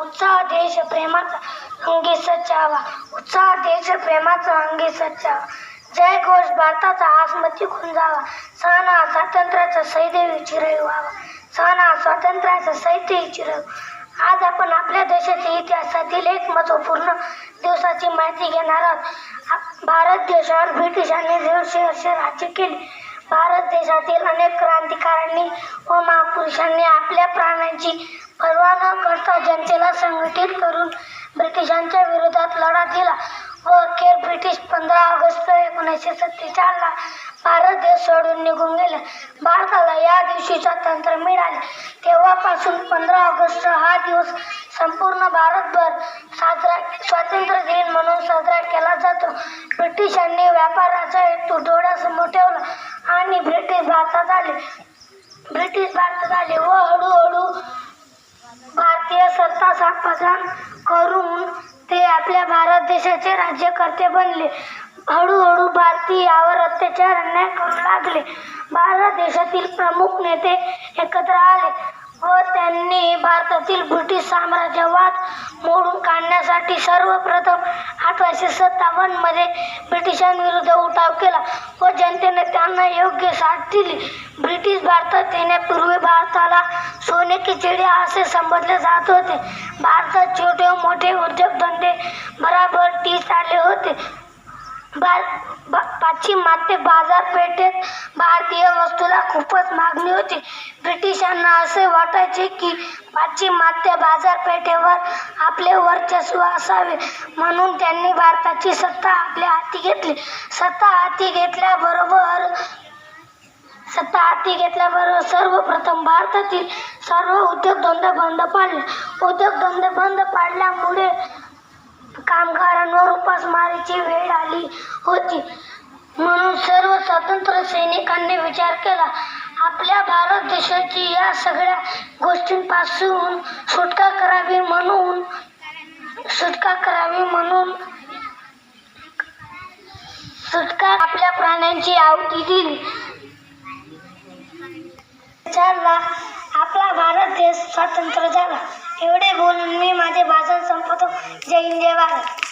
उत्साह देश प्रेमाचा अंगी सच्चावा. उत्साह देश प्रेमाचा अंगी सच्चावा. जय घोष भारताचा आसमती खुंजावा. जावा स्वातंत्र्याचा सैदेवी चिरई व्हावा सण स्वातंत्र्याचा सैदेवी चिरई आज आपण आपल्या देशाच्या इतिहासातील एक महत्त्वपूर्ण दिवसाची माहिती घेणार आहोत. आप- भारत देशावर ब्रिटिशांनी दीडशे राज्य केले. भारत देशातील अनेक क्रांतिकारांनी व महापुरुषांनी आपल्या प्राणांची पर्वा जनतेला संघटित करून ब्रिटिशांच्या विरोधात लढा दिला व अखेर ब्रिटिश पंधरा ऑगस्ट एकोणीसशे सत्तेचाळला भारत देश सोडून निघून गेले. भारताला या दिवशी स्वातंत्र्य मिळाले. तेव्हापासून पंधरा ऑगस्ट हा दिवस संपूर्ण भारतभर साजरा स्वातंत्र्य दिन म्हणून साजरा केला जातो. ब्रिटिशांनी व्यापाराचा हेतू डोळ्यासमोर ठेवला आणि ब्रिटिश भारतात आले. ब्रिटिश भारतात आले व हळूहळू सत्ता करून ते आपल्या भारत देशाचे राज्यकर्ते बनले. हळूहळू भारतीयावर अत्याचार अन्याय करू लागले. भारत देशातील प्रमुख नेते एकत्र आले व त्यांनी भारतातील ब्रिटिश साम्राज्यवाद मोडून काढण्यासाठी सर्वप्रथम अठराशे सत्तावन्नमध्ये ब्रिटिशांविरुद्ध उठाव केला व जनतेने त्यांना योग्य साथ दिली. ब्रिटिश भारतात येण्यापूर्वी भारताला सोने की चिडिया असे संबोधले जात होते। भारतात छोटे मोठे उद्योगधंदे बराबर टीस आले होते। पाश्चिमात्य बाजारपेठेत भारतीय वस्तूला खूपच मागणी होती। ब्रिटिशांना असे वाटायचे की पाश्चिमात्य बाजारपेठेवर आपले वर्चस्व असावे म्हणून त्यांनी भारताची सत्ता आपल्या हाती घेतली। सत्ता हाती घेतल्याबरोबर सत्ता हाती घेतल्याबरोबर सर्वप्रथम भारतातील सर्व उद्योगधंदे बंद पाडले. उद्योगधंदे बंद पाडल्यामुळे कामगारांवर उपासमारीची वेळ आली होती. म्हणून सर्व स्वातंत्र्य सैनिकांनी विचार केला आपल्या भारत देशाची या सगळ्या गोष्टींपासून सुटका करावी म्हणून सुटका करावी म्हणून सुटका आपल्या प्राण्यांची आहुती दिली. चालला आपला भारत देश स्वतंत्र झाला. एवढे बोलून मी माझे भाषण संपवतो. जय हिंद जय भारत.